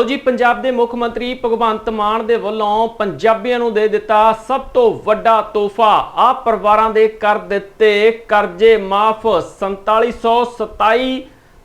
ਲੋ ਜੀ, ਪੰਜਾਬ ਦੇ ਮੁੱਖ ਮੰਤਰੀ ਭਗਵੰਤ ਮਾਨ ਦੇ ਵੱਲੋਂ ਪੰਜਾਬੀਆਂ ਨੂੰ ਦੇ ਦਿੱਤਾ ਸਭ ਤੋਂ ਵੱਡਾ ਤੋਹਫਾ। ਆ ਪਰਿਵਾਰਾਂ ਦੇ ਕਰ ਦਿੱਤੇ ਕਰਜ਼ੇ ਮਾਫ। 4727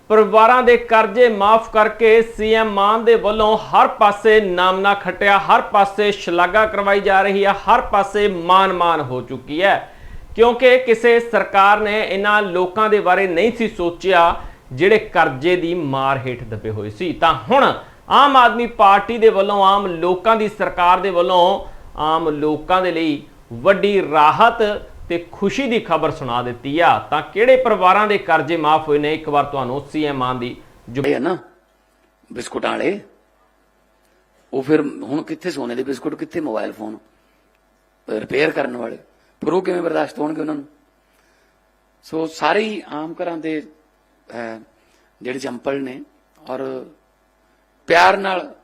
ਪਰਿਵਾਰਾਂ ਦੇ ਕਰਜ਼ੇ ਮਾਫ ਕਰਕੇ ਸੀਐਮ ਮਾਨ ਦੇ ਵੱਲੋਂ ਹਰ ਪਾਸੇ ਨਾਮਨਾ ਖਟਿਆ, ਹਰ ਪਾਸੇ ਸ਼ਲਾਘਾ ਕਰਵਾਈ ਜਾ ਰਹੀ ਹੈ, ਹਰ ਪਾਸੇ ਮਾਨ ਮਾਨ ਹੋ ਚੁੱਕੀ ਹੈ। ਕਿਉਂਕਿ ਕਿਸੇ ਸਰਕਾਰ ਨੇ ਇਹਨਾਂ ਲੋਕਾਂ ਦੇ ਬਾਰੇ ਨਹੀਂ ਸੀ ਸੋਚਿਆ, ਜਿਹੜੇ ਕਰਜ਼ੇ ਦੀ ਮਾਰ ਹੇਠ ਦੱਬੇ ਹੋਏ ਸੀ। ਤਾਂ ਹੁਣ ਆਮ ਆਦਮੀ ਪਾਰਟੀ ਦੇ ਵੱਲੋਂ, ਆਮ ਲੋਕਾਂ ਦੀ ਸਰਕਾਰ ਦੇ ਵੱਲੋਂ, ਆਮ ਲੋਕਾਂ ਦੇ ਲਈ ਵੱਡੀ ਰਾਹਤ ਤੇ ਖੁਸ਼ੀ ਦੀ ਖਬਰ ਸੁਣਾ ਦਿੱਤੀ ਆ। ਤਾਂ ਕਿਹੜੇ ਪਰਿਵਾਰਾਂ ਦੇ ਕਰਜ਼ੇ ਮਾਫ ਹੋਏ ਨੇ? ਇੱਕ ਵਾਰ ਤੁਹਾਨੂੰ ਸੀਐਮ ਮਾਨ ਦੀ ਜੋ ਨਾ, ਬਿਸਕੁਟਾਂ ਵਾਲੇ। ਉਹ ਫਿਰ ਹੁਣ ਕਿੱਥੇ ਸੋਨੇ ਦੇ ਬਿਸਕੁਟ, ਕਿੱਥੇ ਮੋਬਾਈਲ ਫੋਨ? ਰਿਪੇਅਰ ਕਰਨ ਵਾਲੇ। ਫਿਰ ਉਹ ਕਿਵੇਂ ਬਰਦਾਸ਼ਤ ਹੋਣਗੇ ਉਹਨਾਂ ਨੂੰ? ਸੋ ਸਾਰੇ ਹੀ ਆਮ ਘਰਾਂ ਦੇ ਜਿਹੜੇ ਜੰਪਲ ਨੇ ਔਰ ਪਿਆਰ ਨਾਲ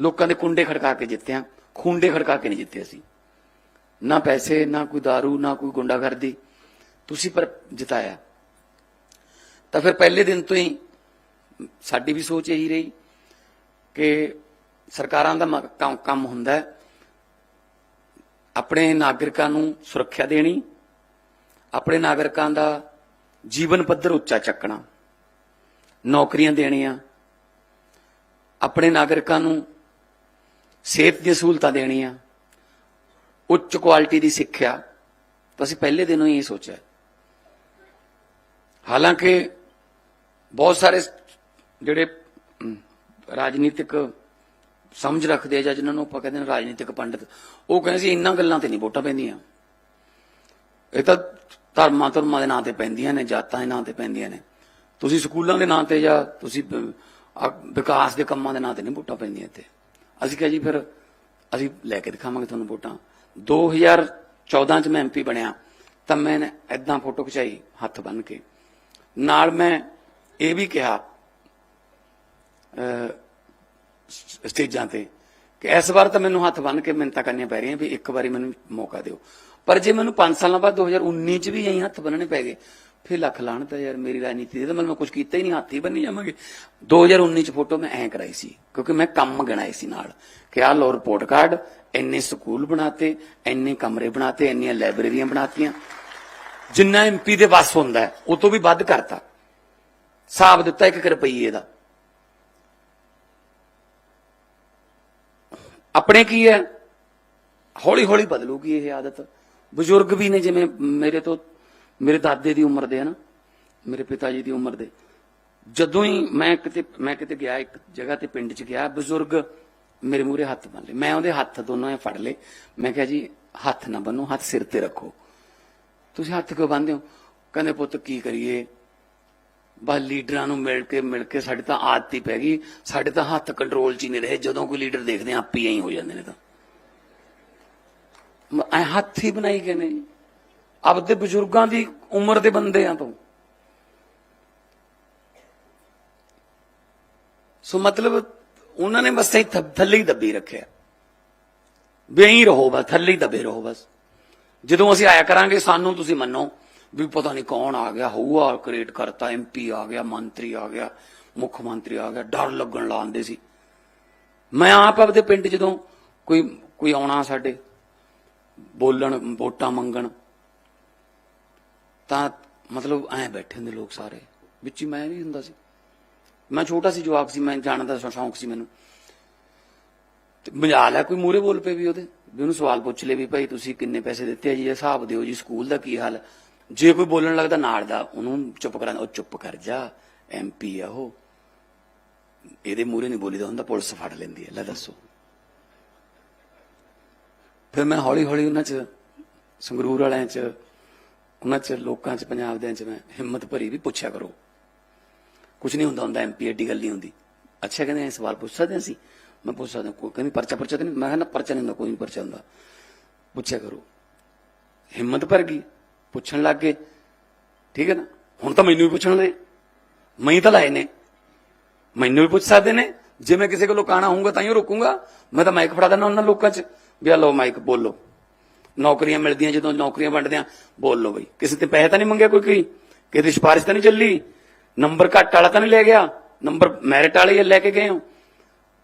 ਲੋਕਾਂ ਦੇ ਕੁੰਡੇ ਖੜਕਾ ਕੇ ਜਿੱਤਿਆ ਆ। ਖੁੰਡੇ ਖੜਕਾ ਕੇ ਨਹੀਂ ਜਿੱਤੇ ਅਸੀਂ। ਨਾ ਪੈਸੇ, ਨਾ ਕੋਈ दारू, ਨਾ ਕੋਈ ਗੁੰਡਾਗਰਦੀ। ਤੁਸੀਂ ਪਰ ਜਿਤਾਇਆ। ਤਾਂ ਫਿਰ ਪਹਿਲੇ ਦਿਨ ਤੋਂ ਹੀ ਸਾਡੀ ਵੀ ਸੋਚ ਇਹੀ ਰਹੀ ਕਿ ਸਰਕਾਰਾਂ ਦਾ ਕੰਮ ਕੰਮ ਹੁੰਦਾ ਹੈ। ਆਪਣੇ ਨਾਗਰਿਕਾਂ ਨੂੰ ਸੁਰੱਖਿਆ ਦੇਣੀ, ਆਪਣੇ ਨਾਗਰਿਕਾਂ ਦਾ ਜੀਵਨ ਪੱਧਰ ਉੱਚਾ ਚੱਕਣਾ, ਨੌਕਰੀਆਂ ਦੇਣੀਆਂ ਆਪਣੇ ਨਾਗਰਿਕਾਂ ਨੂੰ ਸਿਹਤ ਦੀਆਂ ਸਹੂਲਤਾਂ ਦੇਣੀਆਂ, ਉੱਚ ਕੁਆਲਿਟੀ ਦੀ ਸਿੱਖਿਆ, ਤਾਂ ਅਸੀਂ ਪਹਿਲੇ ਦਿਨੋਂ ਹੀ ਇਹ ਸੋਚਿਆ ਹਾਲਾਂਕਿ ਬਹੁਤ ਸਾਰੇ ਜਿਹੜੇ ਰਾਜਨੀਤਿਕ ਸਮਝ ਰੱਖਦੇ ਆ ਜਾਂ ਜਿਨ੍ਹਾਂ ਨੂੰ ਆਪਾਂ ਕਹਿੰਦੇ ਨੇ ਰਾਜਨੀਤਿਕ ਪੰਡਤ, ਉਹ ਕਹਿੰਦੇ ਸੀ ਇੰਨਾਂ ਗੱਲਾਂ ਤੇ ਨਹੀਂ ਵੋਟਾਂ ਪੈਂਦੀਆਂ। ਇਹ ਤਾਂ ਧਰਮਾਂ ਧਰਮਾਂ ਦੇ ਨਾਂ ਤੇ ਪੈਂਦੀਆਂ ਨੇ, ਜਾਤਾਂ ਦੇ ਨਾਂ ਤੇ ਪੈਂਦੀਆਂ ਨੇ। ਤੁਸੀਂ ਸਕੂਲਾਂ ਦੇ ਨਾਂ ਤੇ ਜਾਂ ਤੁਸੀਂ ਵਿਕਾਸ ਦੇ ਕੰਮਾਂ ਦੇ ਨਾਂ ਤੇ ਨਹੀਂ ਵੋਟਾਂ ਪੈਂਦੀਆਂ ਇੱਥੇ। ਅਸੀਂ ਕਿਹਾ ਜੀ ਫਿਰ ਅਸੀਂ ਲੈ ਕੇ ਦਿਖਾਵਾਂਗੇ ਤੁਹਾਨੂੰ ਵੋਟਾਂ। 2014 ਚ ਮੈਂ ਐਮਪੀ ਬਣਿਆ, ਤਾਂ ਮੈਂ ਐਦਾਂ ਫੋਟੋ ਖਿਚਾਈ ਹੱਥ ਬੰਨ ਕੇ। ਨਾਲ ਮੈਂ ਇਹ ਵੀ ਕਿਹਾ ਸਟੇਜਾਂ ਤੇ ਕਿ ਇਸ ਵਾਰ ਤਾਂ ਮੈਨੂੰ ਹੱਥ ਬੰਨ ਕੇ ਮਿੰਤਾ ਕਰਨੀਆਂ ਪੈ ਰਹੀਆਂ ਵੀ ਇੱਕ ਵਾਰੀ ਮੈਨੂੰ ਮੌਕਾ ਦਿਓ। ਪਰ ਜੇ ਮੈਨੂੰ 5 ਸਾਲਾਂ ਬਾਅਦ 2019 ਚ ਵੀ ਇਹੀ ਹੱਥ ਬੰਨਣੇ ਪੈ ਗਏ ਫਿਰ ਲੱਖ ਲਾਹਣਤ ਹੈ ਯਾਰ ਮੇਰੀ ਰਾਜਨੀਤੀ ਦੇ ਤਾਂ ਮੈਂ ਕੁਝ ਕੀਤਾ ਹੀ ਨਹੀਂ ਹੱਥ ਬੰਨੀ ਜਾਵਾਂਗੇ। 2019 ਚ ਫੋਟੋ ਮੈਂ ਐਂ ਕਰਾਈ ਸੀ ਕਿਉਂਕਿ ਮੈਂ ਕੰਮ ਗਣਾਏ ਸੀ ਨਾਲ। ਕਿ ਆਹ ਲੋ ਰਿਪੋਰਟ ਕਾਰਡ ਇੰਨੇ ਸਕੂਲ ਬਣਾਤੇ ਇੰਨੇ ਕਮਰੇ ਬਣਾਤੇ ਇੰਨੀਆਂ ਲਾਇਬ੍ਰੇਰੀਆਂ ਬਣਾਤੀਆਂ। ਜਿੰਨਾ ਐਮਪੀ ਦੇ ਵੱਸ ਹੁੰਦਾ ਹੈ, ਉਹ ਤੋਂ ਵੀ ਵੱਧ ਕਰਤਾ। ਹਿਸਾਬ ਦਿੱਤਾ 1 ਰੁਪਈਏ ਦਾ। ਆਪਣੇ ਕੀ ਹੈ? ਹੌਲੀ ਹੌਲੀ ਬਦਲੂਗੀ ਇਹ ਆਦਤ। ਬਜ਼ੁਰਗ ਵੀ ਨੇ ਜਿਵੇਂ ਮੇਰੇ ਤੋਂ ਮੇਰੇ ਦਾਦੇ ਦੀ ਉਮਰ ਦੇ ਹਨ, ਮੇਰੇ ਪਿਤਾ ਜੀ ਦੀ ਉਮਰ ਦੇ। ਜਦੋਂ ਹੀ ਮੈਂ ਕਿਤੇ ਮੈਂ ਕਿਤੇ ਗਿਆ, ਇੱਕ ਜਗ੍ਹਾ ਤੇ ਪਿੰਡ 'ਚ ਗਿਆ, ਬਜ਼ੁਰਗ ਮੇਰੇ ਮੂਹਰੇ ਹੱਥ ਬੰਨ ਲਏ। ਮੈਂ ਉਹਦੇ ਹੱਥ ਦੋਨੋਂ ਐ ਫੜ ਲਏ। ਮੈਂ ਕਿਹਾ ਜੀ, ਹੱਥ ਨਾ ਬੰਨੋ ਹੱਥ ਸਿਰ ਤੇ ਰੱਖੋ। ਤੁਸੀਂ ਹੱਥ ਕਿਉਂ ਬੰਨਦੇ ਹੋ? ਕਹਿੰਦੇ, ਪੁੱਤ, ਕੀ ਕਰੀਏ? ਬਸ ਲੀਡਰਾਂ ਨੂੰ ਮਿਲ ਕੇ ਮਿਲ ਕੇ ਸਾਡੇ ਤਾਂ ਆਦਤ ਹੀ ਪੈ ਗਈ। ਸਾਡੇ ਤਾਂ ਹੱਥ ਕੰਟਰੋਲ 'ਚ ਹੀ ਨਹੀਂ ਰਹੇ। ਜਦੋਂ ਕੋਈ ਲੀਡਰ ਦੇਖਦੇ ਆ ਆਪੀ ਐਂ ਹੋ ਜਾਂਦੇ ਨੇ ਤਾਂ। ਮ- ਹੱਥ ਹੀ ਬਣਾਈ ਗਏ ਨੇ ਆਪਦੇ ਬਜ਼ੁਰਗਾਂ ਦੀ ਉਮਰ ਦੇ ਬੰਦੇ ਆ ਤੋਂ। ਸੋ ਮਤਲਬ ਉਹਨਾਂ ਨੇ ਬਸ ਐਂ ਥੱਲੇ ਹੀ ਦੱਬੀ ਰੱਖਿਆ। ਵੀ ਰਹੋ ਬਸ, ਥੱਲੇ ਹੀ ਦੱਬੇ ਰਹੋ ਬਸ। ਜਦੋਂ ਅਸੀਂ ਆਇਆ ਕਰਾਂਗੇ, ਸਾਨੂੰ ਤੁਸੀਂ ਮੰਨੋ ਵੀ ਪਤਾ ਨਹੀਂ ਕੌਣ ਆ ਗਿਆ ਹੋਊਗਾ ਕ੍ਰੀਏਟ ਕਰਤਾ ਐਮਪੀ ਆ ਗਿਆ, ਮੰਤਰੀ ਆ ਗਿਆ, ਮੁੱਖ ਮੰਤਰੀ ਆ ਗਿਆ, ਡਰ ਲੱਗਣ ਲਾਉਂਦੇ ਸੀ। ਮੈਂ ਆਪ ਆਪਦੇ ਪਿੰਡ ਜਦੋਂ ਕੋਈ ਕੋਈ ਆਉਣਾ ਸਾਡੇ, ਬੋਲਣ, ਵੋਟਾਂ ਮੰਗਣ ਤਾਂ ਮਤਲਬ ਐਂ ਬੈਠੇ ਹੁੰਦੇ ਲੋਕ ਸਾਰੇ। ਵਿੱਚ ਹੀ ਮੈਂ ਵੀ ਹੁੰਦਾ ਸੀ। ਮੈਂ ਛੋਟਾ ਸੀ, ਜਵਾਕ ਸੀ, ਮੈਂ ਜਾਣ ਦਾ ਸ਼ੌ- ਸ਼ੌਂਕ ਸੀ ਮੈਨੂੰ। ਤੇ ਮਜਾਲ ਹੈ ਕੋਈ ਮੂਰੇ ਬੋਲ ਪਏ ਵੀ ਉਹਦੇ। ਵੀ ਉਹਨੂੰ ਸਵਾਲ ਪੁੱਛ ਲੇ ਵੀ ਭਾਈ ਤੁਸੀਂ ਕਿੰਨੇ ਪੈਸੇ ਦਿੱਤੇ ਆ ਜੀ ਇਹ ਹਿਸਾਬ ਦਿਓ ਜੀ, ਸਕੂਲ ਦਾ ਕੀ ਹਾਲ ਜੇ ਕੋਈ ਬੋਲਣ ਲੱਗਦਾ ਨਾਲ ਦਾ, ਉਹਨੂੰ ਚੁੱਪ ਕਰਾਂ ਉਹ ਚੁੱਪ ਕਰ ਜਾ ਐਮਪੀ ਆ ਉਹ। ਇਹਦੇ ਮੂਰੇ ਨਹੀਂ ਬੋਲੀਦਾ ਹੁੰਦਾ, ਪੁਲਿਸ ਫੜ ਲੈਂਦੀ ਹੈ, ਲੈ ਦੱਸੋ। ਫਿਰ ਮੈਂ ਹੌਲੀ ਹੌਲੀ ਉਹਨਾਂ ਚ, ਸੰਗਰੂਰ ਵਾਲਿਆਂ ਚ ਉਹਨਾਂ ਚ ਲੋਕਾਂ ਚ, ਪੰਜਾਬ ਦੇ ਚ ਮੈਂ ਹਿੰਮਤ ਭਰੀ ਵੀ ਪੁੱਛਿਆ ਕਰੋ। ਕੁਝ ਨਹੀਂ ਹੁੰਦਾ ਹੁੰਦਾ ਐਮਪੀ ਐਡੀ ਗੱਲ ਨਹੀਂ ਹੁੰਦੀ। ਅੱਛਾ ਕਹਿੰਦੇ ਇਹ ਸਵਾਲ ਪੁੱਛ ਸਕਦੇ ਹਾਂ ਅਸੀਂ? ਮੈਂ ਪੁੱਛ ਸਕਦਾ, ਕੋਈ ਕਹਿੰਦੀ ਪਰਚਾ ਪਰਚਾ ਤਾਂ ਨਹੀਂ, ਮੈਂ ਕਿਹਾ ਨਾ ਪਰਚਾ ਨਹੀਂ ਹੁੰਦਾ, ਕੋਈ ਨਹੀਂ ਪਰਚਾ ਹੁੰਦਾ। ਪੁੱਛਿਆ ਕਰੋ। ਹਿੰਮਤ ਭਰ ਗਈ, ਪੁੱਛਣ ਲੱਗ ਗਏ। ਠੀਕ ਹੈ ਨਾ? ਹੁਣ ਤਾਂ ਮੈਨੂੰ ਵੀ ਪੁੱਛਣ ਦੇ। ਮੈਂ ਹੀ ਤਾਂ ਲਾਏ ਨੇ। ਮੈਨੂੰ ਵੀ ਪੁੱਛ ਸਕਦੇ ਨੇ। ਜੇ ਮੈਂ ਕਿਸੇ ਕੋਲੋਂ ਕਾਣਾ ਹੋਊਗਾ, ਤਾਂ ਹੀ ਰੋਕੂੰਗਾ। ਮੈਂ ਤਾਂ ਮਾਈਕ ਫੜਾ ਦਿੰਦਾ ਉਹਨਾਂ ਲੋਕਾਂ 'ਚ, ਵੀ ਆ ਲਓ ਮਾਈਕ ਬੋਲੋ। ਨੌਕਰੀਆਂ ਮਿਲਦੀਆਂ, ਜਦੋਂ ਨੌਕਰੀਆਂ ਵੰਡਦੇ ਆ ਬੋਲ ਲਓ ਬਈ। ਕਿਸੇ ਤੇ ਪੈਸੇ ਤਾਂ ਨਹੀਂ ਮੰਗਿਆ ਕੋਈ ਕੋਈ ਕਿਤੇ ਸਿਫਾਰਿਸ਼ ਤਾਂ ਨਹੀਂ ਚੱਲੀ? ਨੰਬਰ ਘੱਟ ਵਾਲਾ ਤਾਂ ਨਹੀਂ ਲੈ ਗਿਆ? ਨੰਬਰ ਮੈਰਿਟ ਵਾਲੇ ਲੈ ਕੇ ਗਏ ਹੋ?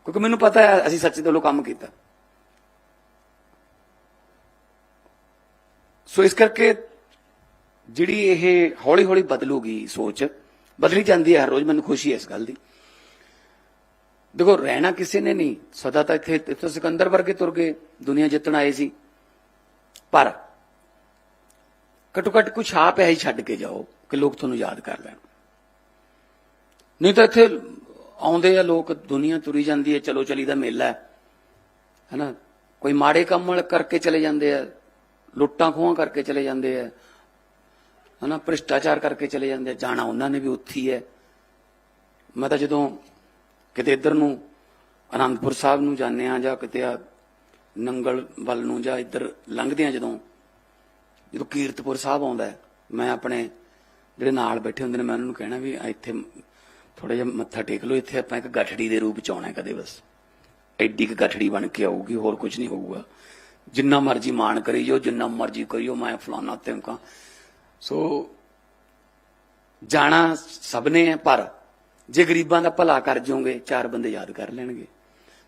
ਕਿਉਂਕਿ ਮੈਨੂੰ ਪਤਾ ਹੈ, ਅਸੀਂ ਸੱਚੇ ਦਿਲੋਂ ਕੰਮ ਕੀਤਾ। ਸੋ ਇਸ ਕਰਕੇ ਜਿਹੜੀ ਇਹ ਹੌਲੀ ਹੌਲੀ ਬਦਲੂਗੀ ਸੋਚ, ਬਦਲੀ ਜਾਂਦੀ ਹੈ ਹਰ ਰੋਜ਼, ਮੈਨੂੰ ਖੁਸ਼ੀ ਹੈ ਇਸ ਗੱਲ ਦੀ। ਦੇਖੋ, ਰਹਿਣਾ ਕਿਸੇ ਨੇ ਨਹੀਂ। ਸਦਾ ਤਾਂ ਇੱਥੇ ਇੱਥੇ ਸਿਕੰਦਰ ਵਰਗੇ ਤੁਰ ਗਏ, ਦੁਨੀਆ ਜਿੱਤਣ ਆਏ ਸੀ। ਪਰ ਘੱਟੋ ਘੱਟ ਕੁਛ ਆਪ ਹੈ ਹੀ ਛੱਡ ਕੇ ਜਾਓ ਕਿ ਲੋਕ ਤੁਹਾਨੂੰ ਯਾਦ ਕਰ ਲੈਣ। ਨਹੀਂ ਤਾਂ ਇੱਥੇ ਆਉਂਦੇ ਆ ਲੋਕ, ਦੁਨੀਆ ਤੁਰੀ ਜਾਂਦੀ ਹੈ, ਚਲੋ ਚਲੀ ਦਾ ਮੇਲਾ ਹੈ, ਹੈਨਾ? ਕੋਈ ਮਾੜੇ ਕੰਮ ਵਾਲ ਕਰਕੇ ਚਲੇ ਜਾਂਦੇ ਆ, ਲੁੱਟਾਂ ਖੋਹਾਂ ਕਰਕੇ ਚਲੇ ਜਾਂਦੇ ਆ, ਹਨਾ? ਭ੍ਰਿਸ਼ਟਾਚਾਰ ਕਰਕੇ ਚਲੇ ਜਾਂਦੇ ਆ, ਜਾਣਾ ਉਹਨਾਂ ਨੇ ਵੀ ਉੱਥੀ ਹੈ ਮੈਂ ਤਾਂ ਜਦੋਂ ਕਿਤੇ ਇੱਧਰ ਨੂੰ ਅਨੰਦਪੁਰ ਸਾਹਿਬ ਨੂੰ ਜਾਂਦੇ ਆ ਜਾਂ ਕਿਤੇ ਆ ਨੰਗਲ ਵੱਲ ਨੂੰ ਜਾਂ ਇੱਧਰ ਲੰਘਦੇ ਆ ਜਦੋਂ ਜਦੋਂ ਕੀਰਤਪੁਰ ਸਾਹਿਬ ਆਉਂਦਾ ਮੈਂ ਆਪਣੇ ਜਿਹੜੇ ਨਾਲ ਬੈਠੇ ਹੁੰਦੇ ਨੇ, ਮੈਂ ਉਹਨਾਂ ਨੂੰ ਕਹਿਣਾ ਵੀ ਇੱਥੇ ਥੋੜਾ ਜਿਹਾ ਮੱਥਾ ਟੇਕ ਲਓ, ਇੱਥੇ ਆਪਾਂ ਇੱਕ ਗੱਠੜੀ ਦੇ ਰੂਪ ਚ ਆਉਣਾ ਕਦੇ ਬਸ। ਐਡੀ ਕੁ ਗੱਠੜੀ ਬਣ ਕੇ ਆਊਗੀ, ਹੋਰ ਕੁਝ ਨਹੀਂ ਹੋਊਗਾ। ਜਿੰਨਾ ਮਰਜ਼ੀ ਮਾਣ ਕਰੀ ਜਾਓ, ਜਿੰਨਾ ਮਰਜ਼ੀ ਕਰਿਓ, ਮੈਂ ਫਲਾਣਾ ਤਿਮਕਾ। ਸੋ ਜਾਣਾ ਸਭ ਨੇ ਹੈ, ਪਰ ਜੇ ਗਰੀਬਾਂ ਦਾ ਭਲਾ ਕਰ ਜਾਓਗੇ, ਚਾਰ ਬੰਦੇ ਯਾਦ ਕਰ ਲੈਣਗੇ।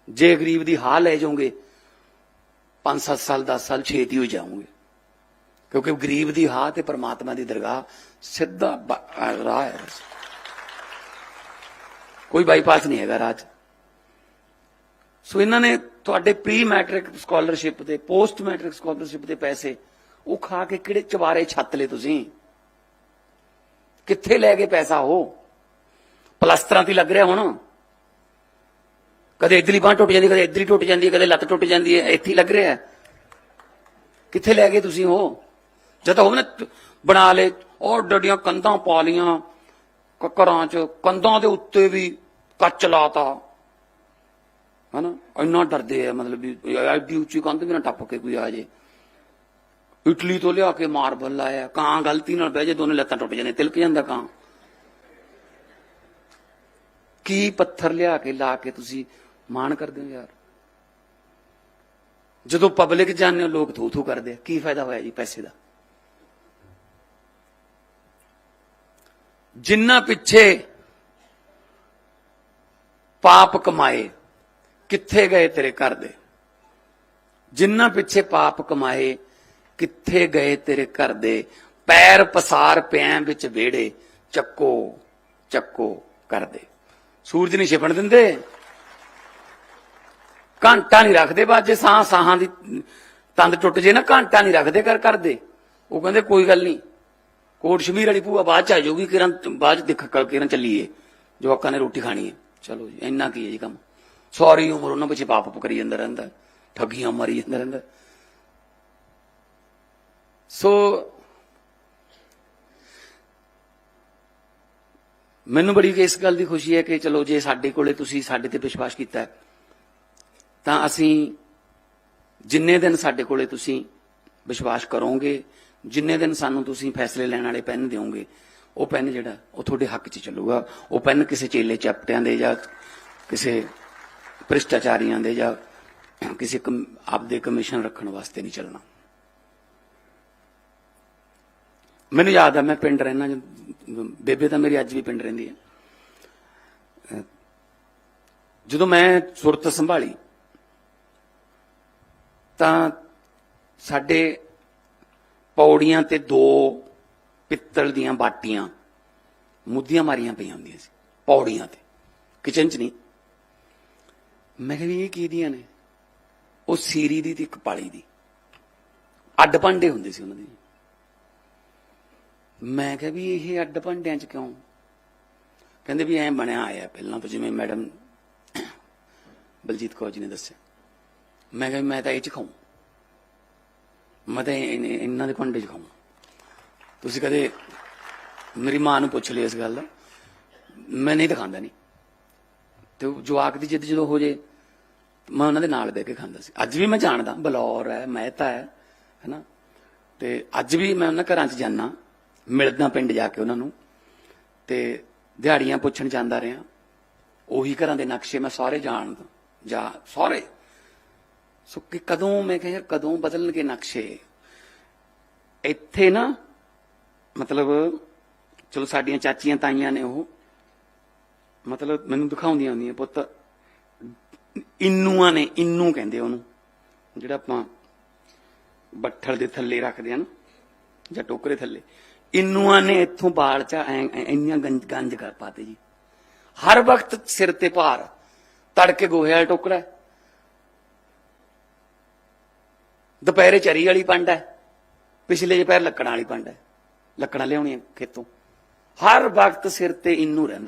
ਜੇ ਗਰੀਬ ਦੀ ਹਾਲ ਲੈ ਜਾਓਗੇ 5-7 ਸਾਲ 10 ਸਾਲ ਛੇਤੀ ਹੋ ਜਾਓਗੇ ਕਿਉਂਕਿ ਗਰੀਬ ਦੀ ਹਾਂ ਤੇ ਪਰਮਾਤਮਾ ਦੀ ਦਰਗਾਹ ਸਿੱਧਾ ਰਾਹ ਹੈ। ਕੋਈ ਬਾਈਪਾਸ ਨਹੀਂ ਹੈਗਾ ਰਾਹ 'ਚ। ਸੋ ਇਹਨਾਂ ਨੇ ਤੁਹਾਡੇ ਪ੍ਰੀ ਮੈਟ੍ਰਿਕ ਸਕਾਲਰਸ਼ਿਪ ਦੇ ਪੋਸਟ ਮੈਟ੍ਰਿਕ ਸਕਾਲਰਸ਼ਿਪ ਦੇ ਪੈਸੇ, ਉਹ ਖਾ ਕੇ ਕਿਹੜੇ ਚਵਾਰੇ ਛੱਤ ਲਏ ਤੁਸੀਂ? ਕਿੱਥੇ ਲੈ ਗਏ ਪੈਸਾ ਉਹ? ਪਲਸਤਰਾਂ ਤੇ ਲੱਗ ਰਿਹਾ ਹੁਣ। ਕਦੇ ਇਧਰਲੀ ਬਾਂਹ ਟੁੱਟ ਜਾਂਦੀ, ਕਦੇ ਇਧਰਲੀ ਟੁੱਟ ਜਾਂਦੀ ਹੈ ਕਦੇ ਲੱਤ ਟੁੱਟ ਜਾਂਦੀ ਹੈ, ਇੱਥੇ ਲੱਗ ਰਿਹਾ ਹੈ। ਕਿੱਥੇ ਲੈ ਗਏ ਤੁਸੀਂ ਉਹ? ਜਦ ਉਹ ਨਾ ਬਣਾ ਲੇ ਉਹ ਡੱਡੀਆਂ ਕੰਧਾਂ ਪਾ ਲੀਆਂ ਘਰਾਂ 'ਚ, ਕੰਧਾਂ ਦੇ ਉੱਤੇ ਵੀ ਕੱਚ ਲਾਤਾ। ਹਨਾ? ਇੰਨਾ ਡਰਦੇ ਆ, ਮਤਲਬ ਵੀ ਐਡੀ ਉੱਚੀ ਕੰਧ ਵੀ ਨਾ ਟੱਪ ਕੇ ਕੋਈ ਆ ਜੇ। ਇਟਲੀ ਤੋਂ ਲਿਆ ਕੇ ਮਾਰਬਲ ਲਾਇਆ, ਕਾਂ ਗਲਤੀ ਨਾਲ ਬਹਿ ਜੇ, ਦੋਨੇ ਲੱਤਾਂ ਟੁੱਟ ਜਾਂਦੇ ਤਿਲਕ ਜਾਂਦਾ ਕਾਂ। ਕੀ ਪੱਥਰ ਲਿਆ ਕੇ ਲਾ ਕੇ ਤੁਸੀਂ ਮਾਣ ਕਰਦੇ ਹੋ ਯਾਰ। ਜਦੋਂ ਪਬਲਿਕ ਜਾਣਦੇ ਹੋ, ਲੋਕ ਥੂ ਥੂ ਕਰਦੇ ਆ। ਕੀ ਫਾਇਦਾ ਹੋਇਆ ਜੀ ਪੈਸੇ ਦਾ? ਜਿੰਨਾ ਪਿੱਛੇ ਪਾਪ ਕਮਾਏ, ਕਿੱਥੇ ਗਏ ਤੇਰੇ ਘਰ ਦੇ? ਜਿੰਨਾ ਪਿੱਛੇ ਪਾਪ ਕਮਾਏ, ਕਿੱਥੇ ਗਏ ਤੇਰੇ ਘਰ ਦੇ? ਪੈਰ ਪਸਾਰ ਪਿਆਂ ਵਿੱਚ ਵੇੜੇ ਚੱਕੋ ਚੱਕੋ ਕਰਦੇ ਸੂਰਜ ਨਹੀਂ ਛਿਪਣ ਦਿੰਦੇ? ਘੰਟਾ ਨਹੀਂ ਰੱਖਦੇ ਬਾਅਦ ਜੇ ਸਾਹ, ਸਾਹਾਂ ਦੀ ਤੰਦ ਟੁੱਟ ਜੇ ਨਾ, ਘੰਟਾ ਨਹੀਂ ਰੱਖਦੇ ਕਰ ਕਰਦੇ। ਉਹ ਕਹਿੰਦੇ ਕੋਈ ਗੱਲ ਨਹੀਂ। ਕੋਟ ਸ਼ਮੀਰ ਵਾਲੀ ਭੂਆ ਬਾਅਦ ਚ ਆ ਜਾਊਗੀ, ਕਿਰਨ ਬਾਅਦ ਚ ਦੇਖ ਕਰ ਕਿਰਨ ਚੱਲੀਏ। ਜਵਾਕਾਂ ਨੇ ਰੋਟੀ ਖਾਣੀ ਹੈ। ਚਲੋ ਜੀ, ਇੰਨਾ ਕੀ ਹੈ ਜੀ ਕੰਮ। ਸਾਰੀ ਉਮਰ ਉਹਨਾਂ ਪਿੱਛੇ ਪਾਪ ਪਾਪ ਕਰੀ ਜਾਂਦਾ ਰਹਿੰਦਾ ਠੱਗੀਆਂ ਮਾਰੀ ਜਾਂਦਾ ਰਹਿੰਦਾ ਸੋ ਮੈਨੂੰ ਬੜੀ ਇਸ ਗੱਲ ਦੀ ਖੁਸ਼ੀ ਹੈ ਕਿ ਚਲੋ ਜੇ ਸਾਡੇ ਕੋਲੇ ਤੁਸੀਂ ਸਾਡੇ ਤੇ ਵਿਸ਼ਵਾਸ ਕੀਤਾ ਹੈ ਤਾਂ ਅਸੀਂ ਜਿੰਨੇ ਦਿਨ ਸਾਡੇ ਕੋਲੇ ਤੁਸੀਂ ਵਿਸ਼ਵਾਸ ਕਰੋਗੇ, ਜਿੰਨੇ ਦਿਨ ਸਾਨੂੰ ਤੁਸੀਂ ਫੈਸਲੇ ਲੈਣ ਵਾਲੇ ਪੈਨ ਦਿਓਗੇ, ਉਹ ਪੈਨ ਜਿਹੜਾ, ਉਹ ਤੁਹਾਡੇ ਹੱਕ 'ਚ ਚੱਲੂਗਾ। ਉਹ ਪੈਨ ਕਿਸੇ ਚੇਲੇ ਚਪਟਿਆਂ ਦੇ ਜਾਂ ਕਿਸੇ ਭ੍ਰਿਸ਼ਟਾਚਾਰੀਆਂ ਦੇ ਜਾਂ ਕਿਸੇ ਕਮ- ਆਪਦੇ ਕਮਿਸ਼ਨ ਰੱਖਣ ਵਾਸਤੇ ਨਹੀਂ ਚੱਲਣਾ। ਮੈਨੂੰ ਯਾਦ ਆ, ਮੈਂ ਪਿੰਡ ਰਹਿਣਾ ਬੇਬੇ ਤਾਂ ਮੇਰੀ ਅੱਜ ਵੀ ਪਿੰਡ ਰਹਿੰਦੀ ਹੈ। ਜਦੋਂ ਮੈਂ ਸੁਰਤ ਸੰਭਾਲੀ ਤਾਂ ਸਾਡੇ ਪੌੜੀਆਂ ਤੇ ਦੋ ਪਿੱਤਲ ਦੀਆਂ ਬਾਟੀਆਂ ਮੁੱਦੀਆਂ ਮਾਰੀਆਂ ਪਈਆਂ ਹੁੰਦੀਆਂ ਸੀ, ਪੌੜੀਆਂ ਤੇ। ਕਿਚਨ 'ਚ ਨਹੀਂ। ਮੈਂ ਕਿਹਾ ਵੀ ਇਹ ਕਿਹਦੀਆਂ ਨੇ? ਉਹ ਸੀਰੀ ਦੀ ਤੇ ਇੱਕ ਪਾਲੀ ਦੀ। ਅੱਡ ਭਾਂਡੇ ਹੁੰਦੇ ਸੀ ਉਹਨਾਂ ਦੇ। ਮੈਂ ਕਿਹਾ ਵੀ ਇਹ ਅੱਡ ਭਾਂਡਿਆਂ 'ਚ ਕਿਉਂ? ਕਹਿੰਦੇ ਵੀ ਐਂ ਬਣਿਆ ਆਇਆ ਪਹਿਲਾਂ ਤੋਂ ਜਿਵੇਂ ਮੈਡਮ ਬਲਜੀਤ ਕੌਰ ਜੀ ਨੇ ਦੱਸਿਆ। ਮੈਂ ਕਿਹਾ, ਮੈਂ ਤਾਂ ਇਹ 'ਚ ਖਾਉਂ ਮੈਂ ਤਾਂ ਇਨ- ਇਹਨਾਂ ਦੇ ਭਾਂਡੇ 'ਚ ਖਾਉਂ ਤੁਸੀਂ ਕਦੇ ਮੇਰੀ ਮਾਂ ਨੂੰ ਪੁੱਛ ਲਿਆ ਇਸ ਗੱਲ ਦਾ। ਮੈਂ ਨਹੀਂ ਤਾਂ ਖਾਂਦਾ ਨਹੀਂ ਤੇ ਜਵਾਕ ਦੀ ਜਿੱਦ ਜਦੋਂ ਹੋ ਜੇ, ਮੈਂ ਉਹਨਾਂ ਦੇ ਨਾਲ ਬਹਿ ਕੇ ਖਾਂਦਾ ਸੀ। ਅੱਜ ਵੀ ਮੈਂ ਜਾਣਦਾ, ਬਲੌਰ ਹੈ, ਮਹਿਤਾ ਹੈ, ਹੈਨਾ? ਤੇ ਅੱਜ ਵੀ ਮੈਂ ਉਹਨਾਂ ਘਰਾਂ 'ਚ ਜਾਣਾ ਮਿਲਦਾ ਪਿੰਡ ਜਾ ਕੇ ਉਹਨਾਂ ਨੂੰ। ਤੇ ਦਿਹਾੜੀਆਂ ਪੁੱਛਣ ਜਾਂਦਾ ਰਿਹਾ। ਉਹੀ ਘਰਾਂ ਦੇ ਨਕਸ਼ੇ ਮੈਂ ਸਾਰੇ ਜਾਣਦਾ, ਜਾ, ਸਾਰੇ। ਸੋ ਕਿ ਕਦੋਂ ਮੈਂ ਕਿਹਾ ਯਾਰ ਕਦੋਂ ਬਦਲਣਗੇ ਨਕਸ਼ੇ? ਇੱਥੇ ਨਾ, ਮਤਲਬ, ਚਲੋ ਸਾਡੀਆਂ ਚਾਚੀਆਂ ਤਾਈਆਂ ਨੇ ਉਹ, ਮਤਲਬ ਮੈਨੂੰ ਦਿਖਾਉਂਦੀਆਂ ਹੁੰਦੀਆਂ, ਪੁੱਤ। ਇੰਨੂਆਂ ਨੇ, ਇੰਨੂ ਕਹਿੰਦੇ ਉਹਨੂੰ। ਜਿਹੜਾ ਆਪਾਂ ਬੱਠਲ ਦੇ ਥੱਲੇ ਰੱਖਦੇ ਆ ਨਾ, ਜਾਂ ਟੋਕਰੇ ਥੱਲੇ। ਇਨੂਆਂ ਨੇ ਇੱਥੋਂ ਬਾਲ ਚ ਇੰਨੀਆਂ ਗੰਜ ਗੰਜ ਕਰ ਪਾਤੇ ਜੀ। ਹਰ ਵਕਤ ਸਿਰ ਤੇ ਭਾਰ, ਤੜਕੇ ਗੋਹੇ ਵਾਲਾ ਟੋਕਰਾ ਹੈ। ਦੁਪਹਿਰੇ ਚਰੀ ਵਾਲੀ ਪੰਡ ਹੈ, ਪਿਛਲੇ ਦੁਪਹਿਰ ਲੱਕੜਾਂ ਵਾਲੀ ਪੰਡ ਹੈ। ਲੱਕੜਾਂ ਲਿਆਉਣੀਆਂ ਖੇਤੋਂ। ਹਰ ਵਕਤ ਸਿਰ ਤੇ ਇੰਨੂ ਰਹਿੰਦਾ।